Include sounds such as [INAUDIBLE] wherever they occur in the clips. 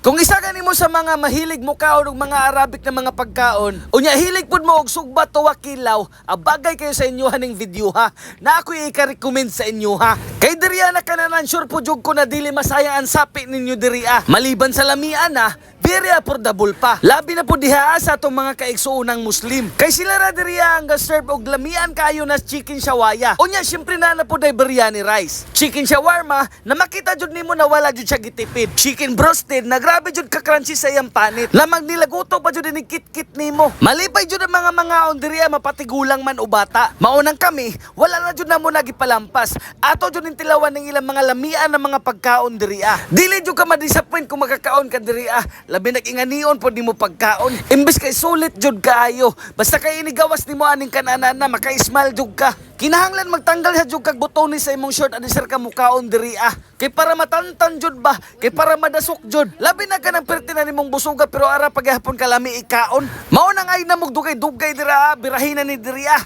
Kung isa gani mo sa mga mahilig mo kaon og mga Arabic na mga pagkaon, unya hilig pud mo og sugba tuwa kilaw, abagay kayo sa inyo haning video ha. Na ako i-recommend sa inyo ha. Kay diri na kananan sure po jud ko na dili masaya ang sapi ninyo diri ah. Maliban sa lamian na, very affordable pa. Labi na po diha sa atong mga kaigsuunang Muslim. Kay sila ra diri ang ga-serve og lamian kayo na chicken shawaya. Unya syempre na na po day biryani rice. Chicken shawarma na makita jud nimo na wala jud siya gitipid. Chicken broasted na grabe jud ka crunchy sa iyang panit. Lamang nilaguto pa jud ni kit-kit nimo. Malipay jud ang mga mga on diri ah, mapatigulang man o bata. Maunang kami, wala na jud na mo nagipalampas. Ato jud ning tilawan ng ilang mga lamian ng mga pagkaon diri ah. Dili jud ka ma-disappoint kung makakaon ka diri ah. Labi nag-inganion po di mo pagkaon. Imbes kay sulit jud kaayo. Basta kay inigawas nimo aning kanana na maka-smile jud ka. Kinahanglan magtanggal sa jud kag buton ni sa imong short ani ka mukaon diri ah. Kay para matantan jud ba? Kay para madasok jud. Labi na ka ng perti na nimong busuga pero ara paghapon ka lami ikaon. Mao nang ay namog dugay-dugay dira ah. birahin na ni diri ah.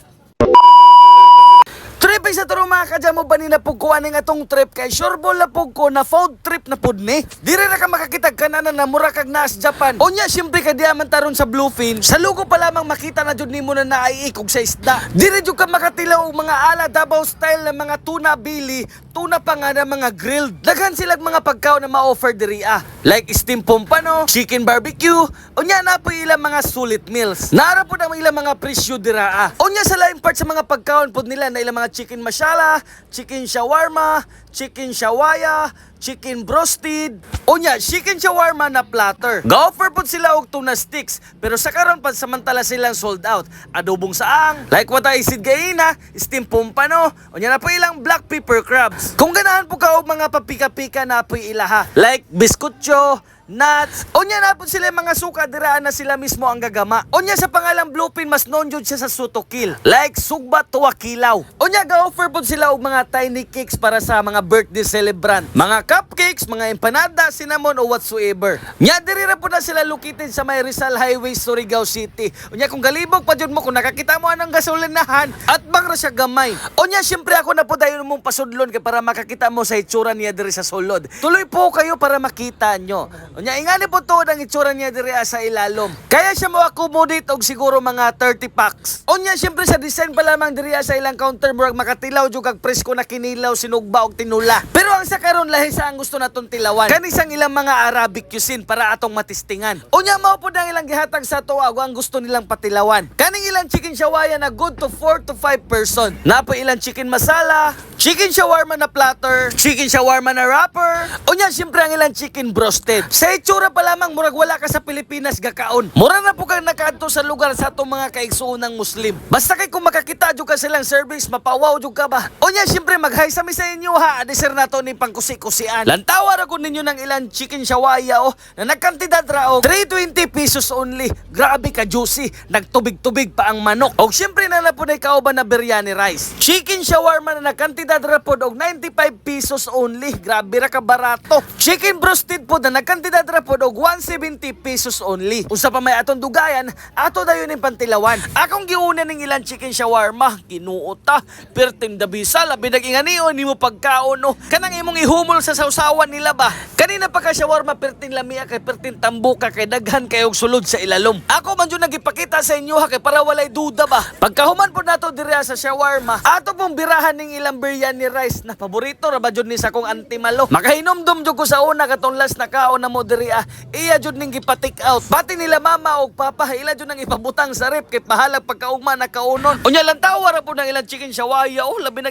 Trip ay sa turo mga kadya mo ba ni napugkuhan ng atong trip kay sureball na pug ko na food trip na pud ni. Dire na ka makakitag kanana na mura kag nas Japan. Unya syempre kay diaman taron sa Bluefin. Sa lugo pa lamang makita na jud nimo na naaiikog sa isda. Dire jud ka makatilaw og mga ala Davao style na mga tuna bili, tuna pa nga na mga grilled. Daghan silang mga pagkaon na ma-offer diri ah. Like steam pompano, chicken barbecue, unya na po ilang mga sulit meals. Naara po ang ilang mga presyo dira ah. Unya sa lain part sa mga pagkaon pod nila na ilang mga chicken masala, chicken shawarma, chicken shawaya, chicken broasted, unya chicken shawarma na platter. Ga-offer po sila og tuna sticks, pero sa karon pa samantala silang sold out. Adobong saang, like what I said gaina, steam pompano, unya na po ilang black pepper crabs. Kung ganahan po ka og mga papika-pika na po ilaha, like biskutso, nuts. Unya na po sila yung mga suka diraan na sila mismo ang gagama. Unya sa pangalang bluepin mas known jud siya sa sutokil. Like sugba tuwa kilaw. Unya ga-offer po sila og mga tiny cakes para sa mga birthday celebrant. Mga cupcakes, mga empanada, cinnamon o whatsoever. Nya diri ra po na sila located sa may Rizal Highway, Surigao City. Unya kung galibog pa jud mo kung nakakita mo anong gasolinahan at bang ra siya gamay. Unya syempre ako na po dayon mong pasudlon kay para makakita mo sa itsura niya diri sa sulod. Tuloy po kayo para makita nyo. Unya ingani po to ang itsura niya diri sa ilalom. Kaya siya mo accommodate og siguro mga 30 packs. Unya syempre sa design pa lamang diri sa ilang counter murag makatilaw jud kag presko na kinilaw sinugba og tinula. Pero ang sa karon lahi sa ang gusto naton tilawan. Kanisang ilang mga Arabic cuisine para atong matistingan. Unya mao po ang ilang gihatag sa tuwa ang gusto nilang patilawan. Kaning ilang chicken shawaya na good to 4 to 5 person. Napo ilang chicken masala, chicken shawarma na platter, chicken shawarma na wrapper. Unya syempre ang ilang chicken broasted. Sa itsura pa lamang murag wala ka sa Pilipinas gakaon. Mura na po kang nakaadto sa lugar sa atong mga kaigsuunang Muslim. Basta kay kung makakita jud ka silang service, mapawaw jud ka ba? Unya syempre maghay sa mi sa inyo ha, adisir nato ni pangkusi-kusian. Lantawa ra ko ninyo ng ilang chicken shawaya oh, na nagkantidad ra og 320 pesos only. Grabe ka juicy, nagtubig-tubig pa ang manok. Og syempre na na po na kauban na biryani rice. Chicken shawarma na nagkantidad ra pod og 95 pesos only. Grabe ra ka barato. Chicken broasted po na nagkantidad ra pod og 170 pesos only. Usa pa may atong dugayan, ato dayon ning pantilawan. Akong giuna ning ilang chicken shawarma, ginuota, pertim dabisa, labi nag-inganion nimo pagkaon no. Kanang imong ihumol sa sausawan nila ba? Kanina pa ka shawarma pertin lamia kay pertin tambuka kay daghan kay og sulod sa ilalom. Ako man jud nagipakita sa inyo ha kay para walay duda ba. Pagkahuman po nato diri sa shawarma, ato pong birahan ning ilang biryani rice na paborito ra ba jud ni sa kong antimalo. Makahinomdom jud ko sa una katong last na kaon na mo diri ah. Iya jud ning gipa-take out. Pati nila mama og papa ila jud nang ipabutang sa rep kay pahalag pagkaugma na kaunon. Unya lang tawa ra po ng ilang chicken shawaya oh labi na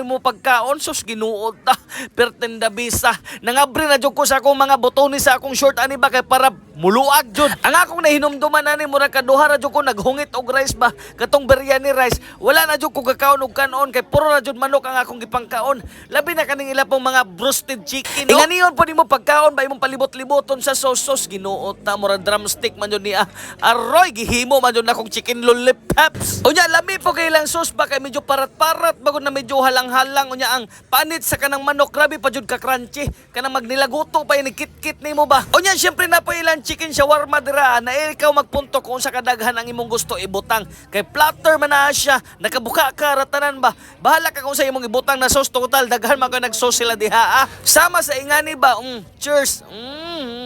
mo pagkaon sus ginuot ta. Perten dabisa. Nangabri na jud ko sa akong mga botones sa akong short ani ba kay para muluag jud. Ang akong nahinumduman ani mura kaduha ra jud ko naghungit og rice ba katong biryani rice. Wala na jud ko kakaon og kanon kay puro ra jud manok ang akong gipangkaon. Labi na kaning ila pong mga roasted chicken. No? Inganiyon po nimo pagkaon ba imong palibot-liboton sa sauce ginuot ta mura drumstick man jud ni ah. Aroy gihimo man jud na kong chicken lollipops. Unya lami po kay ilang sauce ba kay medyo parat-parat bago na medyo halang-halang unya ang panit sa kanang manok grabe pa jud ka crunchy kanang magnilaguto pa ini kit-kit nimo ba. Unya syempre na po ilang chicken shawarma dira. Na ikaw magpunto kung sa kadaghan ang imong gusto ibutang. Kay platter man na siya. Nakabuka ka ratanan ba? Bahala ka kung sa imong ibutang na sauce total. Daghan man ka nag-sauce sila diha ah. sama sa ingani ba? Mm, cheers. Mm,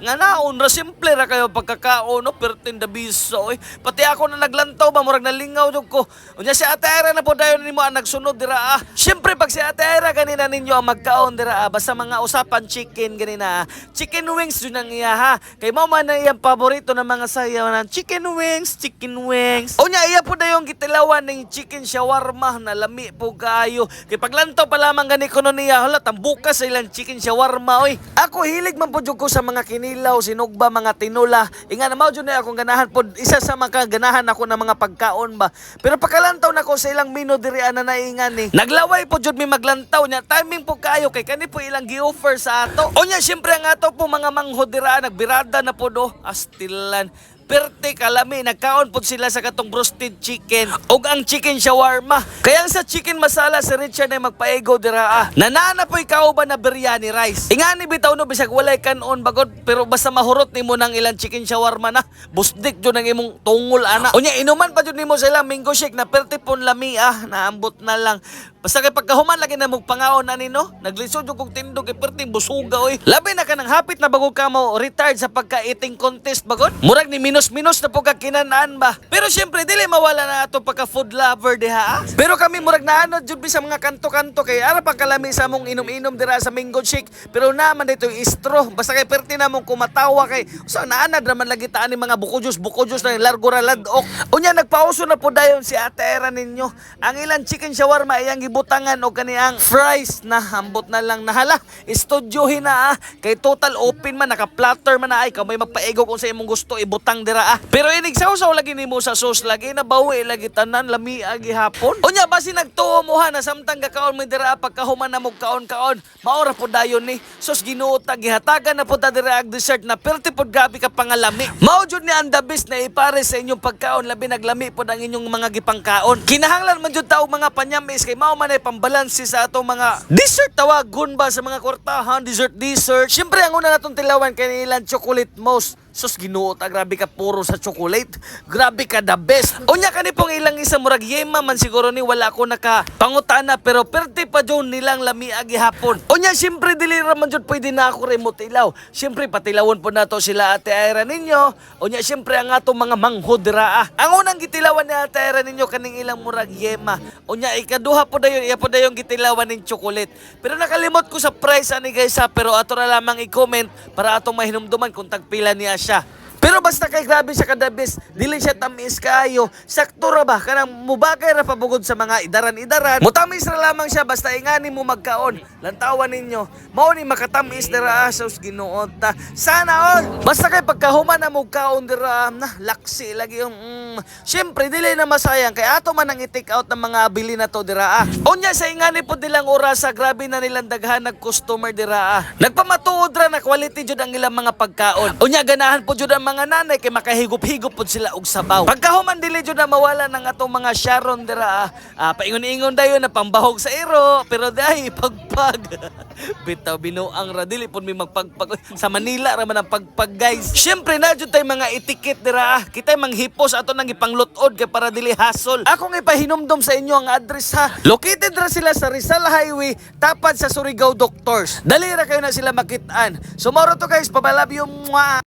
Nga naon ra simple ra kayo pagkakaon no pertin da biso oy. Pati ako na naglantaw ba murag nalingaw jud ko. Unya si Ate Ira na po dayon nimo ang nagsunod dira ah. Syempre pag si Ate Ira ganina ninyo ang magkaon dira ah, basta mga usapan chicken ganina ah. Chicken wings jud ang iya ha. Kay mao man iyang paborito ng mga sayaw na chicken wings, chicken wings. Unya iya po dayong gitilawan ning chicken shawarma na lami po kayo. Kay paglantaw pa lamang gani kuno niya hala tambukas ilang chicken shawarma oy. Ako hilig man po ko sa mga kinilaw, sinugba, mga tinula. Inga na mao jud na akong ganahan po isa sa mga ganahan ako ng mga pagkaon ba. Pero pagkalantaw na ko sa ilang menu diri ana naingan ni. Naglaway po jud mi maglantaw nya timing po kayo kay kani po ilang gi-offer sa ato. Unya syempre ang ato po mga manghod dira nagbirada na po do astilan. Perte kalami, nagkaon po sila sa katong roasted chicken ug ang chicken shawarma. Kaya ang sa chicken masala si Richard ay magpaego dira ah. Nanana po ikaw ba na biryani rice? Ingani bitaw no bisag walay kanon bagod pero basta mahurot nimo ng ilang chicken shawarma na. Busdik jud ang imong tungol ana. Unya inuman pa jud nimo sa ilang mango shake na perte pon lami ah, naambot na lang. Basta kay pagkahuman lagi na mong pangaon ani no. Naglisod jud kog tindog kay perte busuga oy. Labi na ka nang hapit na bago ka mo retired sa pagka-eating contest bagod. Murag ni minus-minus na po ka kinanaan ba. Pero syempre dili mawala na ato pagka food lover diha. Pero kami murag naanod jud bi sa mga kanto-kanto kay ara pa kalami sa mong inom-inom dira sa mango shake. Pero naman dito yung istro. Basta kay perte na mong kumatawa kay so naanad naman lagi taan ni mga buko juice, buko juice na largo ra ladok. Unya nagpauso na po dayon si Ate Era ninyo. Ang ilang chicken shawarma iyang gibutangan o kaniyang fries na hambot na lang nahala. Istudyohin na ah. Kay total open man naka-platter man na ay kamay magpaego kung sa imong gusto ibutang dira ah. Pero inig sausaw lagi nimo sa sauce lagi na bawi lagi tanan lami agi hapon. Unya basi nagtuo mo ha na samtang gakaon mo dira ah, pagkahuman na mo kaon-kaon. Maora po dayon ni. Sus ginuota gihatagan na po ta dira ag dessert na perti pod gabi ka pangalami. Mao jud ni ang best na ipare sa inyong pagkaon labi naglami pod ang inyong mga gipangkaon. Kinahanglan man jud ta og mga panyamis kay mao man ay pambalansi sa atong mga dessert tawagon ba sa mga kwartahan, dessert dessert. Syempre ang una natong tilawan kay nilang chocolate mousse. Sus ginuot ah, grabe ka puro sa chocolate. Grabe ka the best. Unya kani pong ilang isa murag yema man siguro ni wala ko naka pangutana pero perti pa jud nilang lami agi hapon. Unya syempre dili ra man jud pwede na ako remote ilaw. Syempre patilawon po nato sila Ate Ira ninyo. Unya syempre ang atong mga manghod dira ah. Ang unang gitilawan ni Ate Ira ninyo kaning ilang murag yema. Unya ikaduha po dayon iya po dayon gitilawan ning chocolate. Pero nakalimot ko sa price ani guys ha pero ato ra lamang i-comment para atong mahinumduman kung tagpila niya siya. Pero basta kay grabe siya kada best, dili siya tamis kayo. Sakto ra ba kanang mubagay ra pabugod sa mga idaran-idaran. Mutamis ra lamang siya basta ingani mo magkaon. Lantawan ninyo. Mao ni makatamis dira sa ginuot ta. Sana all. Basta kay pagkahuman na mo kaon dira na laksi lagi yung mm, Syempre dili na masayang kay ato man ang i-take out ng mga bili na to dira ah. Unya sa ingani po dilang oras sa grabe na nilang daghan nag customer dira ah. Nagpamatuod ra na quality jud ang ilang mga pagkaon. Unya ganahan po jud ang mga nanay kay makahigop-higop pod sila og sabaw. Pagkahuman dili jud na mawala ng atong mga Sharon dira ah. ah paingon-ingon dayon na pambahog sa iro pero dai [LAUGHS] pagpag. Bitaw binuang ra dili pod mi magpagpag sa Manila ra man ang pagpag guys. Syempre na jud tay mga etiket dira ah. Kitay manghipos ato nang ipanglutod kay para dili hasol. Ako nga ipahinumdom sa inyo ang address ha. Located ra sila sa Rizal Highway tapat sa Surigao Doctors. Dali ra kayo na sila makitaan. So moro to guys, pabalab yung